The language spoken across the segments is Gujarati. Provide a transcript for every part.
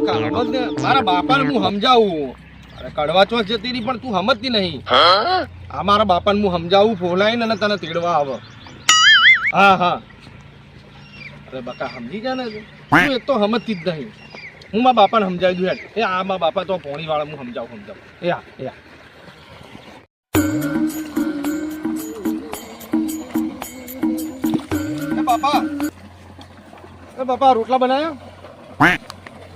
બકા. ને. મારા બાપાને હું સમજાવું. અરે કડવા ચોક જતી રહી પણ તું સમજતી નહીં. આ મારા બાપાને હું સમજાવું ફોલાઈને અને તને તેડવા આવે. હા હા. અરે બકા સમજી જા ને તું એક તો સમજતી જ નહીં. હું મારા બાપાને સમજાવી દઉં એ આ મારા બાપા તો પોણી વાળા હું સમજાવું સમજાવું. એ આ એ આ. બાપા. એ બાપા રોટલા બનાવ્યા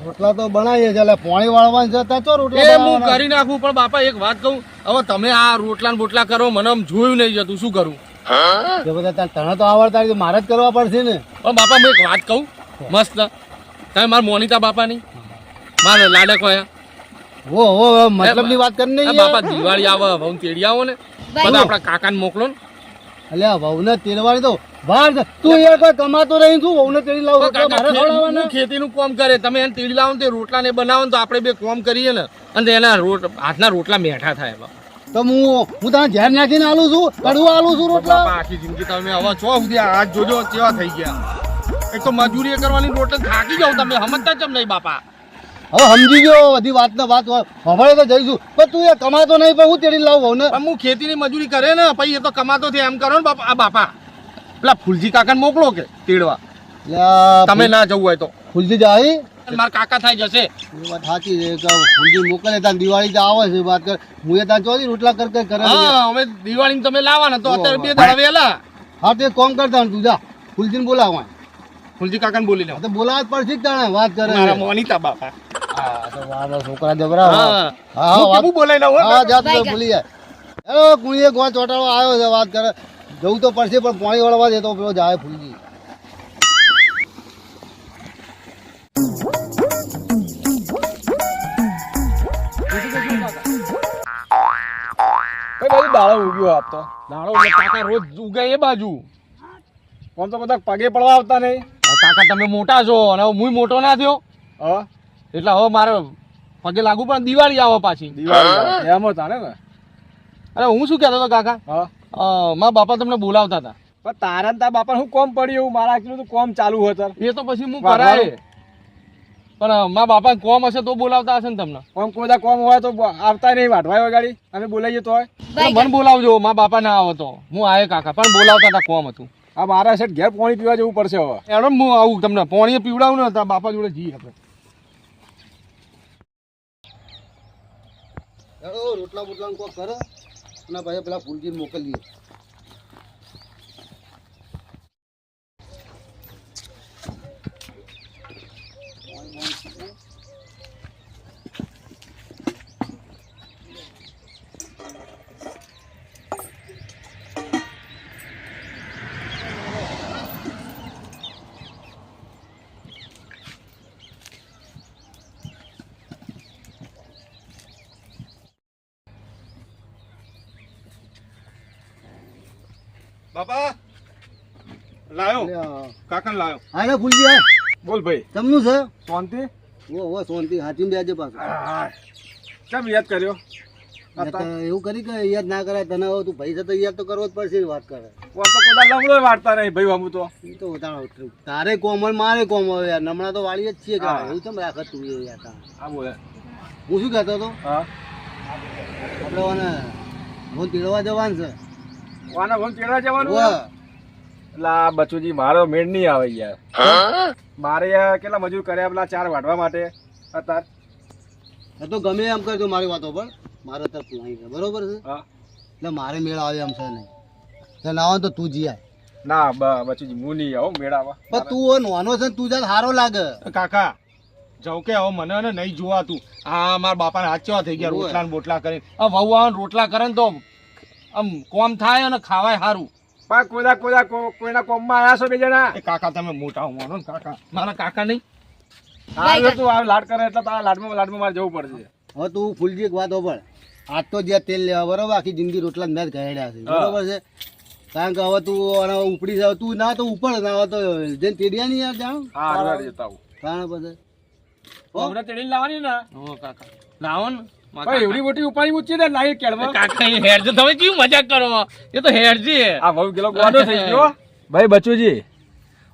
રોટલા તો બનાવીએ છે એટલે પોણી વાળવાનું છે ત્યાં તો રોટલા એ હું કરી નાખું પણ બાપા એક વાત કહું. હવે તમે આ રોટલા બોટલા કરો મને આમ જોયું નહીં જતું. શું કરું? બધા તને તો આવડતા નથી, મારે જ કરવા પડશે ને. પણ બાપા હું એક વાત કહું. મસ્ત. તમે મારા મોનિતા બાપા ની મારે લાડક હોય. ઓ ઓ મતલબની વાત કરી નહીં બાપા દિવાળી આવે હવે હું તેડી આવો ને. બધા આપણા કાકાને મોકલો ને. અલ્યા વહુને તેડવાની તો બહાર તું યાર કોઈ કમાતો નહીં તું વહુને તેડી લાવ. તો મારે ખવડાવવાના? ખેતીનું કામ કરે. તમે એને તેડી લાવો તે રોટલા ને બનાવો તો આપણે બે કામ કરીએ ને. અને એના રોટ હાથના રોટલા મેઠા થાય. તો હું હું તને ધ્યાન નાખીને આલું છું? કડવું આલું છું રોટલા? આખી જિંદગી તમે હવે ચો સુધી હાથ જોજો કેવા થઈ ગયા. એક તો મજૂરી કરવાની રોટલા થાકી જાવ તમે. સમજતા ચમ નહીં બાપા? હવે સમજી ગયો બધી વાત ને વાત હવે તો જઈશું. પણ તું એ કમાતો નહીં પણ હું તેડી લાવું પણ હું ખેતીની મજૂરી કરે ને પછી એ તો કમાતો છે એમ કરો ને બાપા બાપા. પેલા ફૂલજી કાકાને મોકલો કે તેડવા. તમે ના જવું હોય તો. ફૂલજી જાય મારા કાકા થાય જશે. એ વાત સાચી છે કે ફૂલજી મોકલે ત્યાં દિવાળી તો આવે છે વાત કર. હું એ ત્યાં ચોરી રોટલા કર કર કરે હા હવે દિવાળી તમે લાવવાના તો અત્યારે બે દાડા વહેલા. હા તે કોમ કરતા તું જા. ફૂલજીને બોલાવવા ફૂલજી કાકાને બોલી લો તો બોલાવા જ પડશે જ વાત કરે મોનિતા બાપા. છોકરા જબરા. હા. હા હા હું બોલાઈ લઉં હા? જા તું ભૂલી જાય. હેલો કુણીએ ગોળ ચોટાડો આવ્યો છે વાત કરે. જવું તો પડશે પણ પાણી વાળવા દે તો પેલો જાય ફૂલજી. કઈ બાજુ દાડો ઉગ્યો આપતો દાડો કાકા રોજ ઉગે એ બાજુ. આમ તો બધા પગે પડવા આવતા નહીં? કાકા તમે મોટા છો અને હું મોટો ના થયો. હા? એટલે હવે મારે પગે લાગુ પણ દિવાળી આવે પાછી. દિવાળી એમ હતા ને? અરે હું શું કહેતો હતો કાકા? હા. મારા બાપા તમને બોલાવતા હતા. પણ તારા ને તારા બાપા શું કોમ પડ્યું એવું મારા આટલું તો કોમ ચાલુ હતો એ તો પછી હું કરાય. પણ મા મારા બાપા કોમ હશે તો બોલાવતા હશે ને તમને. કોમ કોઈ કોમ હોય તો આવતા નહીં વાઢવાય વગાડી. અમે બોલાવીએ તો મને બોલાવજો મારા બાપા ના આવતો હું આયે કાકા પણ બોલાવતા હતા કોમ હતું. આ મારા સેટ ઘેર પાણી પીવા જવું પડશે હવે. એનો હું આવું તમને પાણી પીવડાવું ને તારા બાપા જોડે જઈએ આપણે. રોટલા બોટલા કોઈ કરે અને પછી પેલા ફૂલજીને મોકલીએ. બાપા. લાયો. કાકા લાયો. હા ને બોલ ભાઈ. તમનું છે? શાંતિ? ઓ ઓ શાંતિ. હાથીમાં બેજે પાછું. કેમ યાદ કર્યો? એવું કરી કે યાદ ના કરાય તને તું ભાઈ છે યાદ તો કરવો જ પડશે વાત કરે. કોમ તો લમડો વાળતા નહીં ભાઈ અમુ તો. તો તારે તારે કોમ મારે કોમ હોય યાર. હમણાં તો વાળી જ છીએ કે. એવું કેમ રાખે તું યાર હા બોલે. હું શું કહેતો હતો? હા. આપણે હું તેડવા જવાનું છે. વાના ભણ ચેડા જવાનું આ બચુજી મારો મેળ નહીં આવે યાર. મારે યાર કેટલા મજૂર કર્યા પેલા ચાર વાઢવા માટે? અત્યાર. તો ગમે એમ કરજો મારી વાતો પર. મારે તરફ નહીં છે. બરોબર છે? હા. એટલે મારે મેળ આવે એમ છે નહીં. ના આવે તો તું જી આય. ના બચુજી હું નહીં આવું મેળ આવા. પણ તું નોનો છે ને તું જાત સારો લાગે. કાકા જવું કે હવે મને નહીં જોવાતું. આ મારા બાપાને હાથ થઈ ગયા. રોટલા ને બોટલા કરીને. આ વહુ આવે રોટલા કરે ને તો આમ કોમ થાય અને ખાવાય સારું પણ કોદા કોદા કોઈના કોમમાં આવ્યા છો બે જણા? એ કાકા તમે મોટા માનો ને કાકા. મારા કાકા નહીં. હા તું આ લાડ કરે એટલે તારા લાડમાં લાડમાં મારે જવું પડશે. હવે તું ફૂલજી એક વાત ઓપણ આજ તો જે તેલ લેવા બરોબર આખી જિંદગી રોટલા મેં જ ગયેલા છે. બરોબર છે? કારણ કે હવે તું ઉપડી જાવ તું ના તો ઉપર ના હોય તો જેને તેડિયા નહીં યાર જાણ. હા જતા આવું. કારણ પછી. હમણાં તેડીને લાવવાની ને? હો કાકા. લાવો ને. મારા એવડી મોટી ઉપાડી ઊંચી ને લાવી કાકા એ હેડ તમે કેવી મજાક કરો? એ તો હેડ આ વહુ ગેલો ગોડો થઈ ગયો. ભાઈ બચુજી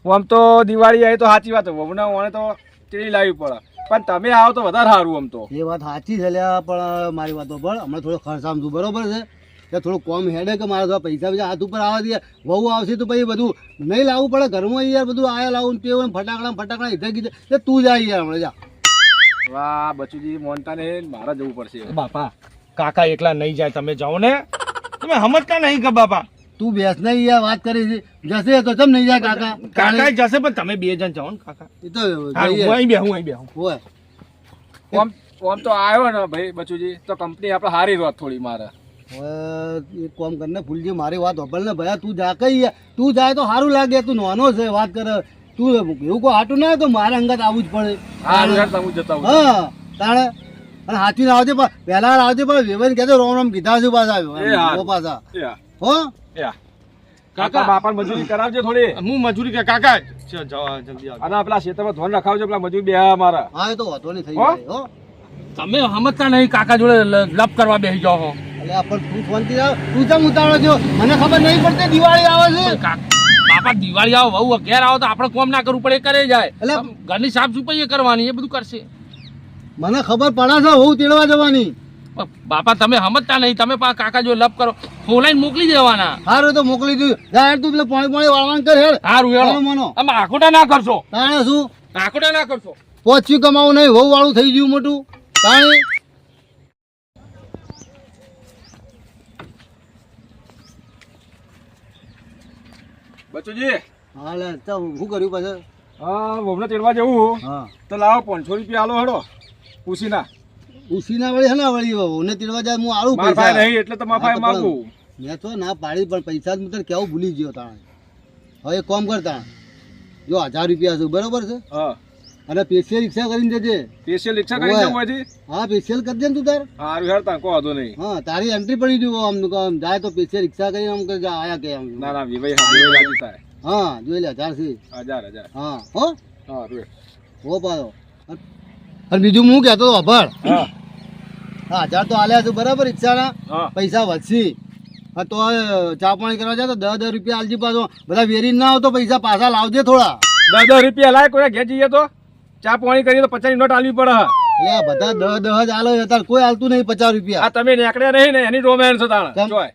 હું આમ તો દિવાળી આવી તો સાચી વાત વહુના ઓણે તો તેડી લાવવી પડે પણ તમે આવો તો વધારે સારું આમ તો. એ વાત સાચી છે લ્યા પણ મારી વાતો પણ હમણાં થોડો ખર્ચામ છું. બરોબર છે? કે થોડું કોમ હેડે કે મારા થોડા પૈસા બીજા હાથ ઉપર આવવા દે. વહુ આવશે તો પછી બધું નહીં લાવવું પડે. ઘરમાં યાર બધું આયા લાવું તે ફટાકડા ફટાકડા ઇધર કીધે તે તું જાય યાર હમણાં જા. વાહ બચુજી મોનતા ને મારે જવું પડશે બાપા કાકા એકલા નહીં જાય તમે જાઓ ને. તમે સમજતા નહીં કે બાપા. તું બેસ નહીં યાર વાત કરી છે. જશે તો ચમ નહીં જાય કાકા? કાકા જશે પણ તમે બે જણ જાઓ ને કાકા. એ તો હા, હું અહીં બેહું અહીં બેહું. હોય. આમ આમ તો આવ્યો ને ભાઈ બચુજી. તો કંપની આપણે હારી રોત થોડી મારે. એક કામ કરીને ફૂલજી મારી વાત હોભળ ને ભયા તું જા કઈ યાર. તું જાય તો સારું લાગે તું નાનો છે વાત કરે. તું એવું કોઈ હાટું ના હોય તો મારે અંગત આવવું જ પડે. હું હા તાણે અને હાથી આવજે પણ પહેલા આવજે પણ વેવન કહેજો રોમ રોમ કીધા છે પાછા આવ્યો પાછા. હો. કાકા. કાકા બાપા મજૂરી કરાવજો થોડી. હું મજૂરી કે કાકા જલ્દી અને પેલા ખેતરમાં ધોન રખાવજો પેલા મજૂર બે મારા. હા એ તો વાંધો નહીં થઈ? જાય હો. તમે સમજતા નહીં કાકા જોડે લ- લપ કરવા બેસી જાઓ હો. એટલે પણ તું શાંતિ રાખ તું ચમ ઉતાવળો છો? મને ખબર નહીં પડતી દિવાળી આવે છે. પણ દિવાળી આવો વહુ અગિયાર આવો તો આપણે કોમ ના કરવું પડે કરે જાય. એટલે ઘરની સાફ સફાઈ કરવાની એ બધું કરશે. મને ખબર પડે છે તેડવા જવાની. બાપા તમે સમજતા નહીં. તમે પા કાકા જો લપ કરો. ફોલાઈને મોકલી દેવાના. હારું તો મોકલી દઉં હેડ તું પેલે પોણી પાણી વાળવાનું કર હેડ. હારું હેડ. મનો. આમ આખોટા ના કરશો. તાણે શું? આખોટા ના કરશો. પોચ્યું કમાવું નહીં વહુ વાળું થઈ ગયું મોટું. તાણે? બચુજી. હા લે તો શું કર્યું પાછળ? હા બહુને તેડવા જવું હા. તો લાવો પાંચસો રૂપિયા આલો હડો પૂછી ના ઉસીના વળી હના વળી વહુને તેડવા જાય હું આવું પૈસા. નહીં એટલે તો મારા ભાઈ માગું. મેં તો ના પાડી પણ પૈસા હું તને કેવું ભૂલી ગયો તાણે. હવે કામ કરતા જો હજાર રૂપિયા છે બરોબર છે? હા. અને પેશિયલ રિક્ષા કરીને જજે પેશિયલ રિક્ષા કરી ઓવે. જવું હોયથી હા પેશિયલ કરજે ને તું તાર. હારું હેડ તા કો વાંધો નહીં. હા તારી એન્ટ્રી પડી ગયું આમ આમ જાય તો પેશિયલ રિક્ષા કરીને આમ કે આયા કે આમ. ના ના વિભાઈ હા વિભાઈ રાજી થાય. હા જોઈ લે હજાર છે. હજાર હજાર. હા હો? હા હો પાડો. અને બીજું હું કહેતો હતો અભળ હા. હજાર તો આલ્યા છું બરાબર રિક્ષાના પૈસા વધશે. હા તો ચા પાણી કરવા જાય તો દસ દસ રૂપિયા આલજી પાછો. બધા વેરી ના આવતો પૈસા પાછા લાવજે થોડા. દસ દસ રૂપિયા લાય કોઈ ઘેર જઈએ તો. ચા પાણી કરીએ તો પચાસ નોટ આલવી પડે. એટલે બધા દસ દસ જ આલો અત્યારે કોઈ આલતું નહીં પચાસ રૂપિયા. આ તમે નીકળ્યા નહીં ને એની તાણ. જોય.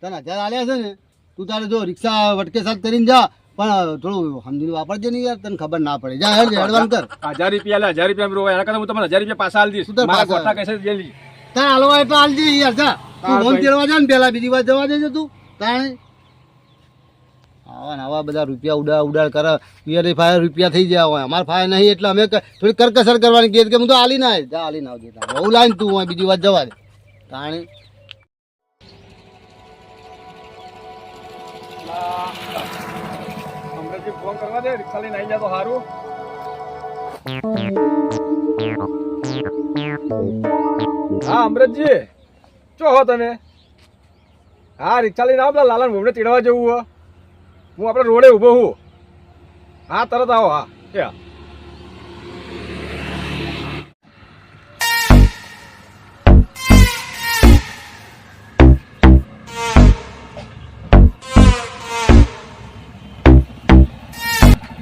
તને હજાર આલ્યા છે ને તું તારે જો રિક્ષા વટકે સાથ કરીને જા. પણ થોડું સમજીને વાપરજે નહીં યાર તને ખબર ના પડે. જા હેડ હેડવાન કર. હજાર રૂપિયા લે હજાર રૂપિયા રોવા. એના કરતા હું તમને હજાર રૂપિયા પાછા આલી દઈશ. મારા ગોઠા કહેશે જેલી તારે આલવા એટલે આલજે યાર જા. તું ફોન. તેડવા જા ને પેલા બીજી વાર જવા દેજે તું. તાણે. આવા બધા રૂપિયા ઉડા ઉડાડ કરે. પિયર ફાયર રૂપિયા થઈ ગયા હોય. અમારે ફાયર નહીં એટલે અમે થોડી કરકસર કરવાની કહે કે હું તો હાલી ના જા હાલી ના આવજે બહુ લાઈન તું હોય, બીજી વાર જવા દે. તાણે. કરવા હા અમરતજી ચો તમે હા, રિક્ષા લઈને આવો લાલન ભૂમને તેડવા જવું હો. હું આપણે રોડે ઊભો હું. હા તરત આવો હા.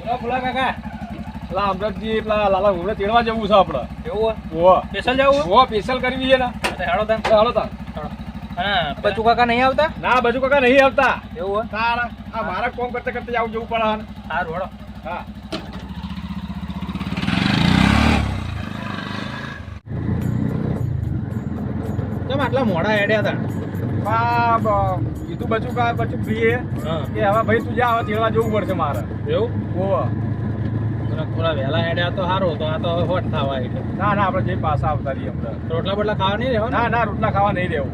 એ ફુલા કાકા. પેલા અમરતજી પેલા લાલા ઘુમડે તેડવા જવું છે આપણે. એવું હોય? સ્પેશિયલ જવું? હોય સ્પેશિયલ કરવી છે ને. હેડો તને. હાડો તાર હા બચુ કાકા નહીં આવતા? ના બાજુ કાકા નહીં આવતા. એવું તારા આ મારા કોમ કરતા કરતા આવું જવું પડે. સારું હેડો હા. કેમ આટલા મોડા હેડ્યા હતા બ- કીધું બચું કા બચું ફ્રી કે હવે ભાઈ તું જા હવે તેડવા જવું પડશે મારે. એવું? ઓહો. થોડા વહેલા હેડ્યા તો સારું તો આ તો હોટ થવા એટલે ના ના આપણે જઈ પાછા આવતા રહીએ રોટલા બોટલા ખાવા નહીં રહેવા ના ના રોટલા ખાવા નહીં દેવું.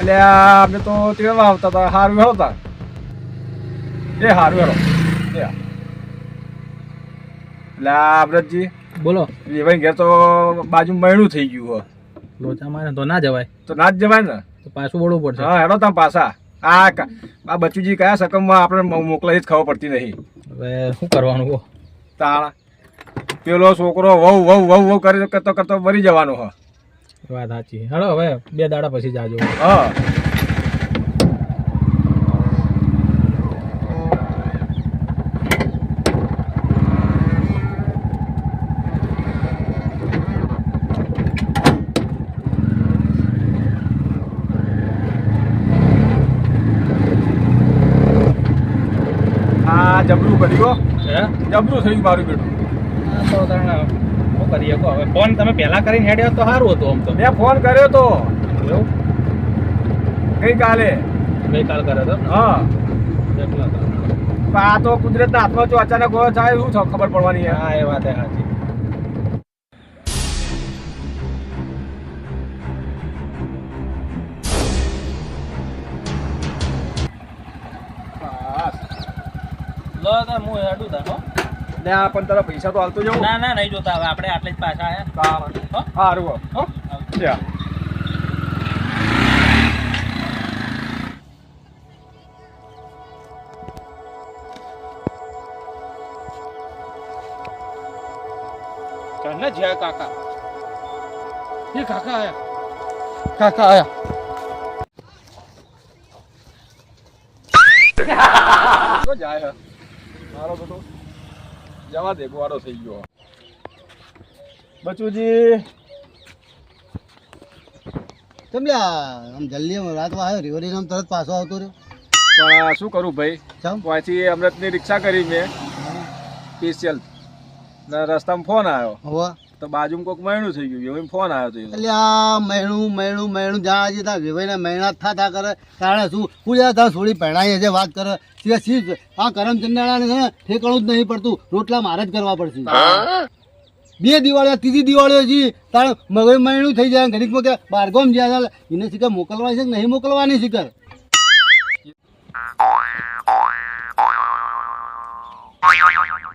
અલ્યા આપણે તો તેડવા આવતા હતા હારું હેડો તા એ હારું હેડો એ. અલ્યા અમરતજી બોલો. વેવાઈ ઘેર તો બાજુ મયણું થઈ ગયું હો. લોચા મારે તો ના જવાય. તો ના જ જવાય ને? તો પાછું વળવું પડશે. હા હેડો તમે પાછા. આ આ બચુજી કયા શકમમાં આપણે મો- મોકલાવી જ ખબર પડતી નહીં. હવે શું કરવાનું કહો તાણા. પેલો છોકરો વહુ વહુ વહુ વહુ કરી કરતો કરતો મરી જવાનો હ. એ વાત સાચી. હાલો હવે બે દાડા પછી જાજો. હા. જબરું કર્યું જબરું થયું મારું બેટું. આ તો શું કરીએ કહો. હવે ફોન તમે પહેલા કરીને હેડ્યો તો સારું હતું આમ તો. મેં ફોન કર્યો તો. એવું? ગઈકાલે. ગઈકાલ કર્યો હતો? હા આ તો કુદરતના હાથમાં જો અચાનક હોય થાય શું થ- ખબર પડવાની હા એ વાત સાચી. લો હો ને આ પણ તારા પૈસા તો હાલતો જવું ના ના નહીં જોતા હવે. આપણે આટલે જ પાછા આયા હો. સારું હો. હો? જ્યાં કાકા? એ કાકા આયા. કાકા આયા. જાય મારો બધો જવા દે ગોળો થઈ ગયો. બચુજી. કેમ આમ જલ્દી રાતમાં આવ્યો રિવરી આમ તરત પાછો આવતો રહ્યો. પણ શું કરું ભાઈ? ત્યાંથી અમૃતની રિક્ષા કરી મેં. સ્પેશિયલ રસ્તામાં ફોન આવ્યો. હવે. તો બાજુમાં કોક મહેણું થઈ ગયું એમ ફોન આવ્યો તો એટલે આ મહેણું મહેણું મહેણું જ્યાં આજે ત્યાં વેવાઈને મહેણા થા થા કરે તાણે શું હું જ્યાં ત્યાં છોડી પહેણાઈ છે વાત કરે? સિવાય સી આ કરમચંદાળાને છે ને ઠેકાણું જ નહીં પડતું રોટલા મારે જ કરવા પડશે. બે દિવાળી ત્રીજી દિવાળી હજી તારે મગજ મહેણું થઈ જાય ઘડીકમાં કે બારગોમ જ્યાં એને શીખર મોકલવાની છે કે નહીં મોકલવાની શીખર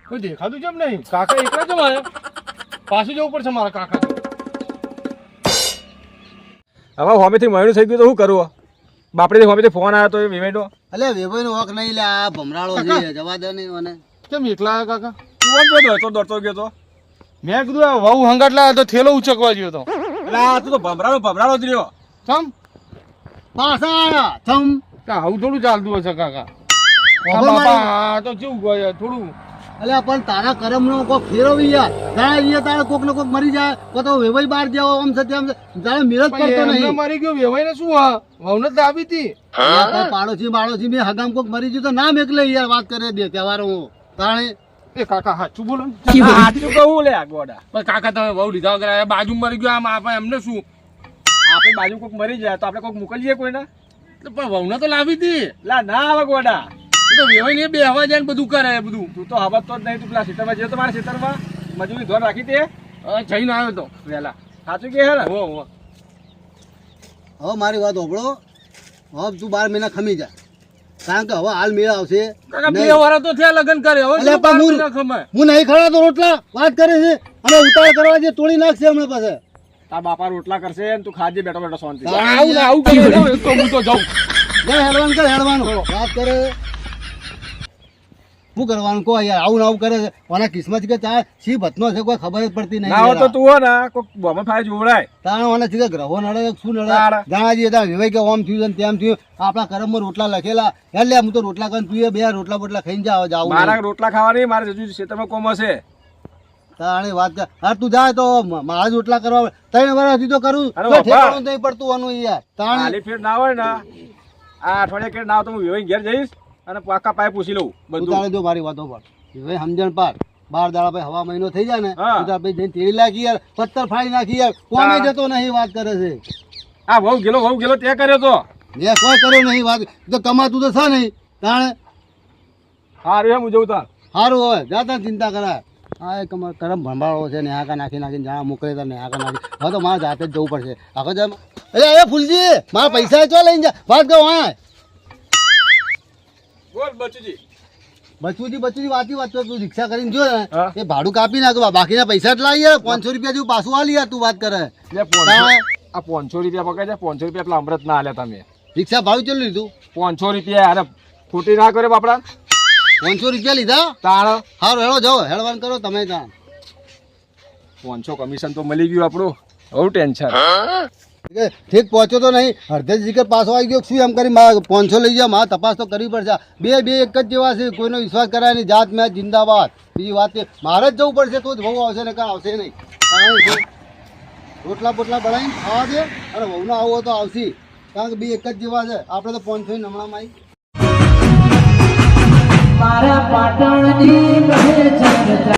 કોઈ દેખાતું કેમ નહીં? કાકા એકલા જ આયા પાછું જવું પડશે મારા કાકા હવે હોમેથી મહિનું થઈ ગયું તો શું કરું બાપડેથી હોમેથી ફોન આવ્યો તો એ વિવેટો અલે વિવેડો હક નહીં લે આ ભમરાળો છે જવા દે નહીં મને. કેમ એકલા કાકા? તું જો દોડતો દોડતો ગયો તો? મેં કીધું આ વહુ હંગાટલા તો થેલો ઉચકવા ગયો તો. એટલે આ તું તો ભમરાળો ભમરાળો જ રહ્યો. થમ. પાછા આયા થમ. કે આવું થોડું ચાલતું હશે કાકા. તો કેવું ગયો થોડું અલે પણ તારા કરમનો કોક ફેરવી યાર. તારા અહીંયા તારે કોક ને કોક મરી જાય કો તો વેવાઈ બહાર જાવ આમ છે તેમ તારે મિરજ કરતો નહીં. મરી ગયો વેવાઈને શું હા? વહુને જ દાબી હતી. પાડોશી પાડોશી મેં હગામ કોક મરી ગયું તો ના મેકલે યાર વાત કરે દે તહેવાર. હું તાણે એ કાકા સાચું બોલો ને. કહું લે ગોડા. પણ કાકા તમે વહુ લીધા વગર બાજુ મરી ગયો આમ આપણે એમને શું? આપણે બાજુ કોઈક મરી જાય તો આપણે કોઈક મોકલીએ કોઈને? એટલે પણ વહુને તો લાવી હતી લા ના આવે ગોડા. તો વેવાઈને બે બેહવા જાય ને બધું કરે બધું. તું તો હવા તો જ નહીં તું પેલા ખેતરમાં જયો તો મારા ખેતરમાં. મજૂરી ધોર રાખી તે જઈને આવ્યો તો. વહેલા સાચું કે હે હો હો. હવે મારી વાત હોભળો. હવે તું બાર મહિના ખમી જા. કારણ કે હવે હાલ મેળ આવશે. બે વારા વાળા તો થયા લગ્ન કરે. હવે હું- ખમાય? હું નહીં ખરા તો રોટલા? વાત કરે છે. અને ઉતાર કરવા જે તોડી નાખશે હમણાં પાસે. તાર બાપા રોટલા કરશે અને તું ખાજે બેઠો બેઠો શાંતિ આવું ને આવું કરે ને, તો હું તો જાઉં. હેડવાનું કર હેડવાનું. વાત કરે. શું કરવાનું? કહો યાર આવું આવું કરે છે. કોના કિસ્મત કે ત્યાં સી ભતનો છે? કોઈ ખબર જ પડતી નહીં ના તો તું હો ને કોઈક બોમ્બે ફાય જોવડાય તાણે ઓને સીધા ગ્રહો નડે શું નડે. જાણાજી હતા વિવાય કે ઓમ થયું ને તેમ થયું. આપણા કરમમાં રોટલા લખેલા. એટલે હું તો રોટલા કરીને તું બે રોટલા બોટલા ખાઈને જાવ જાવ મારા. રોટલા ખાવાની મારે જજુ છે તમે કોમ હશે. તારે વાત કર. હા તું જાય તો મારા જ રોટલા કરવા ત્રણ વર્ષથી તો કરું. ઠેકાણું નહીં પડતું આનું યાર. તાણે ખાલી ફેર ના હોય ને આ અઠવાડિયે કે ના તો હું વિવેક ઘેર જઈશ. અને પાકા પાય પૂછી લઉં બધું. તાણે દો મારી વાતો પર. હવે સમજણ પાર. બાર દાડા ભાઈ હવા મહિનો થઈ જાય ને ઉતાર ભાઈ જઈને તેડી નાખી યાર પથ્થર ફાડી નાખી યાર. કોમે જતો નહીં વાત કરે છે? આ વહુ ગેલો વહુ ગેલો તે કર્યો તો. મેં કોઈ કર્યો નહીં વાત. તો કમાતું તો છે નહીં. તાણે સારું એમ જવું તાર. સારું હવે જાતા ચિંતા કરાય. હા એ કમર કરમ ભંભાળો છે ને આકા નાખી નાખીને જ્યાં મોકલે તા ને આકા નાખી. હવે તો મારે જાતે જ જવું પડશે. આખો જેમ અરે અરે ફૂલજી મારા પૈસા ચો લઈને જા. વાત કહો હા. બોલ બચુજી. બચુજી બચુજી વાતી વાત તું રિક્ષા કરીને જો ને એ ભાડું કાપી નાખ બાકીના પૈસા જ લાવી પાંચસો રૂપિયા જેવું પાછું આલી યાર તું વાત કરે. પોનસો આ પાંચસો રૂપિયા પકડે છે પાંચસો રૂપિયા પેલા અમૃત ના આલ્યા તમે. રિક્ષા ભાવ ચેલું લીધું? પાંચસો રૂપિયા અરે ખોટી ના કરે બાપડા. પાંચસો રૂપિયા લીધા? તાણ. સારું હેળો જાઓ હેળવાન કરો તમે ત્યાં પાંચસો કમિશન તો મળી ગયું આપણું. બહુ ટેન્શન. ઠીક પહોંચ્યો તો નહીં. અડધે જીકર પાછો આવી ગયો. શું એમ કરી મારે પાંચસો લઈ જા મારે તપાસ તો કરવી પડશે. બે બે એક જ જેવા છે. કોઈનો વિશ્વાસ કરાય નહીં. જાત મેં જિંદાબાદ. બીજી વાત મારે જ જવું પડશે તો જ વહુ આવશે ને કાં આવશે નહીં. કારણ રોટલા બોટલા બનાવીને ખાવા દે અને વહુનો આવો તો આવશે. કારણ કે બે એક જ જેવા છે. આપણે તો પાંચસો નમણામાં આવી મારા પાટણની